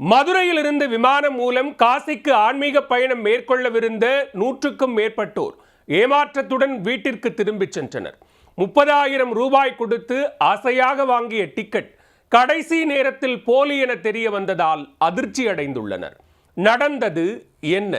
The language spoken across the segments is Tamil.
மதுரையிலிருந்து விமானம் மூலம் காசிக்கு ஆன்மீக பயணம் மேற்கொள்ளவிருந்த நூற்றுக்கும் மேற்பட்டோர் ஏமாற்றத்துடன் வீட்டிற்கு திரும்பிச் சென்றனர். முப்பதாயிரம் ரூபாய் கொடுத்து ஆசையாக வாங்கிய டிக்கெட் கடைசி நேரத்தில் போலி என தெரிய வந்ததால் அதிர்ச்சி அடைந்துள்ளனர் நடந்தது என்ன?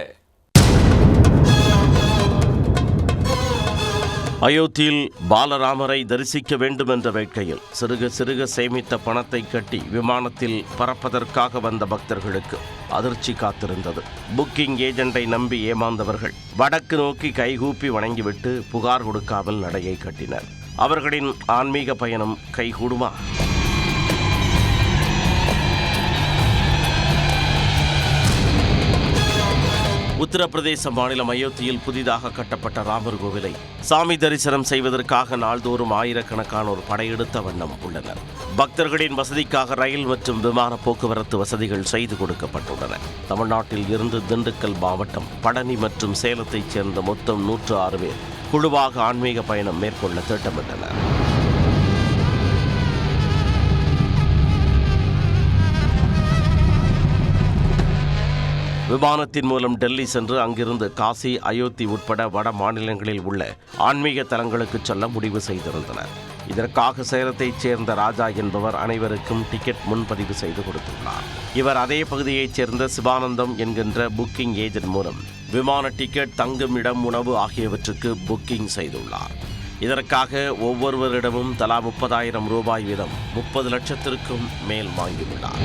அயோத்தியில் பாலராமரை தரிசிக்க வேண்டும் என்ற வேட்கையில் சிறுக சிறுக சேமித்த பணத்தை கட்டி விமானத்தில் பறப்பதற்காக வந்த பக்தர்களுக்கு அதிர்ச்சி காத்திருந்தது. புக்கிங் ஏஜெண்டை நம்பி ஏமாந்தவர்கள் வடக்கு நோக்கி கைகூப்பி வணங்கிவிட்டு புகார் கொடுக்காமல் நடையை கட்டினர். அவர்களின் ஆன்மீக பயணம் கைகூடுமா? உத்தரப்பிரதேச மாநிலம் அயோத்தியில் புதிதாக கட்டப்பட்ட ராமர் கோவிலை சாமி தரிசனம் செய்வதற்காக நாள்தோறும் ஆயிரக்கணக்கானோர் படையெடுத்த வண்ணம் உள்ளனர். பக்தர்களின் வசதிக்காக ரயில் மற்றும் விமான போக்குவரத்து வசதிகள் செய்து கொடுக்கப்பட்டுள்ளன. தமிழ்நாட்டில் இருந்து திண்டுக்கல் மாவட்டம் பழனி மற்றும் சேலத்தைச் சேர்ந்த மொத்தம் நூற்று ஆறு பேர் குழுவாக ஆன்மீக பயணம் மேற்கொள்ள திட்டமிட்டனர். விமானத்தின் மூலம் டெல்லி சென்று அங்கிருந்து காசி அயோத்தி உட்பட வட மாநிலங்களில் உள்ள ஆன்மீக தலங்களுக்கு செல்ல முடிவு செய்திருந்தனர். இதற்காக சேலத்தைச் சேர்ந்த ராஜா என்பவர் அனைவருக்கும் டிக்கெட் முன்பதிவு செய்து கொடுத்துள்ளார். இவர் அதே பகுதியைச் சேர்ந்த சிவானந்தம் என்கின்ற புக்கிங் ஏஜென்ட் மூலம் விமான டிக்கெட் தங்கும் இடம் உணவு ஆகியவற்றுக்கு புக்கிங் செய்துள்ளார். இதற்காக ஒவ்வொருவரிடமும் தலா முப்பதாயிரம் ரூபாய் வீதம் முப்பது லட்சத்திற்கும் மேல் வாங்கியுள்ளார்.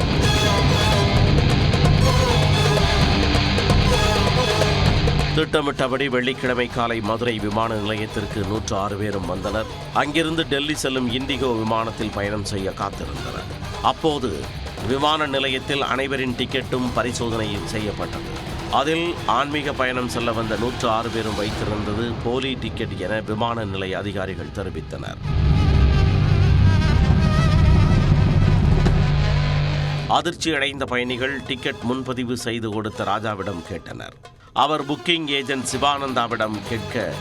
திட்டமிட்டபடி வெள்ளிக்கிழமை காலை மதுரை விமான நிலையத்திற்கு நூற்று ஆறு பேரும் வந்தனர். அங்கிருந்து டெல்லி செல்லும் இண்டிகோ விமானத்தில் பயணம் செய்ய காத்திருந்தனர். அப்போது விமான நிலையத்தில் அனைவரின் டிக்கெட்டும் பரிசோதனை செய்யப்பட்டது. அதில் ஆன்மீக பயணம் செல்ல வந்த நூற்று ஆறு பேரும் வைத்திருந்தது போலி டிக்கெட் என விமான நிலைய அதிகாரிகள் தெரிவித்தனர். அதிர்ச்சி அடைந்த பயணிகள் டிக்கெட் முன்பதிவு செய்து கொடுத்த ராஜாவிடம் கேட்டனர். அவர் புக்கிங் ஏஜென்ட் சிவானந்தாவிடம் கேட்க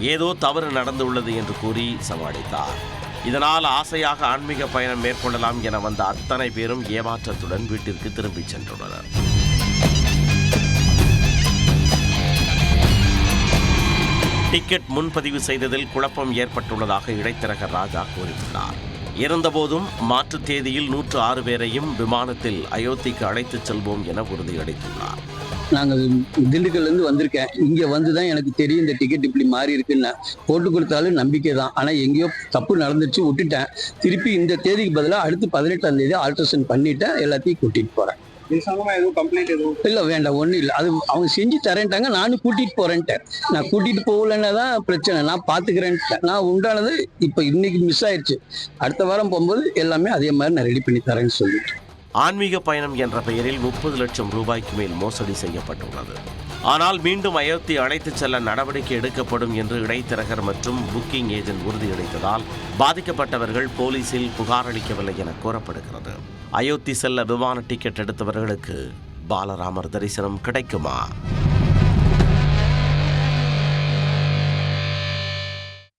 ஏதோ தவறு நடந்துள்ளது என்று கூறி சமாளித்தார். இதனால் ஆசையாக ஆன்மீக பயணம் மேற்கொள்ளலாம் என வந்த அத்தனை பேரும் ஏமாற்றத்துடன் வீட்டிற்கு திரும்பிச் சென்றுள்ளனர் டிக்கெட் முன்பதிவு செய்ததில் குழப்பம் ஏற்பட்டுள்ளதாக இடைத்தரகர் ராஜா கூறியுள்ளார். இருந்தபோதும் மாற்றுத் தேதியில் நூற்று ஆறு பேரையும் விமானத்தில் அயோத்திக்கு அழைத்துச் செல்வோம் என உறுதியளித்துள்ளார். நாங்கள் திண்டுக்கல்லேருந்து வந்திருக்கேன். இங்கே வந்து தான் எனக்கு தெரியும் இந்த டிக்கெட் இப்படி மாறி இருக்குன்னு. போட்டு கொடுத்தாலும் நம்பிக்கை தான். ஆனால் எங்கேயோ தப்பு நடந்துச்சு விட்டுட்டேன். திருப்பி இந்த தேதிக்கு பதிலாக அடுத்து பதினெட்டாம் தேதி ஆல்ட்ரேஷன் பண்ணிட்டேன். எல்லாத்தையும் கூட்டிகிட்டு போகிறேன் இல்லை வேண்டாம். ஒன்றும் இல்லை. அது அவங்க செஞ்சு தரேன்ட்டாங்க. நானும் கூட்டிகிட்டு போகிறேன்ட்டேன் நான் கூட்டிகிட்டு போகலன்னா தான் பிரச்சனை. நான் பார்த்துக்கிறேன்ட்டேன் நான் உண்டானது இப்போ இன்னைக்கு மிஸ் ஆயிடுச்சு அடுத்த வாரம் போகும்போது எல்லாமே அதே மாதிரி நான் ரெடி பண்ணி தரேன்னு சொல்லிட்டு. ஆன்மீக பயணம் என்ற பெயரில் முப்பது லட்சம் ரூபாய்க்கு மேல் மோசடி செய்யப்பட்டுள்ளது. ஆனால் மீண்டும் அயோத்தி அழைத்துச் செல்ல நடவடிக்கை எடுக்கப்படும் என்று இடைத்தரகர் மற்றும் புக்கிங் ஏஜென்ட் உறுதியளித்ததால் பாதிக்கப்பட்டவர்கள் போலீசில் புகார் அளிக்கவில்லை என கூறப்படுகிறது. அயோத்தி செல்ல விமான டிக்கெட் எடுத்தவர்களுக்கு பாலராமர் தரிசனம் கிடைக்குமா?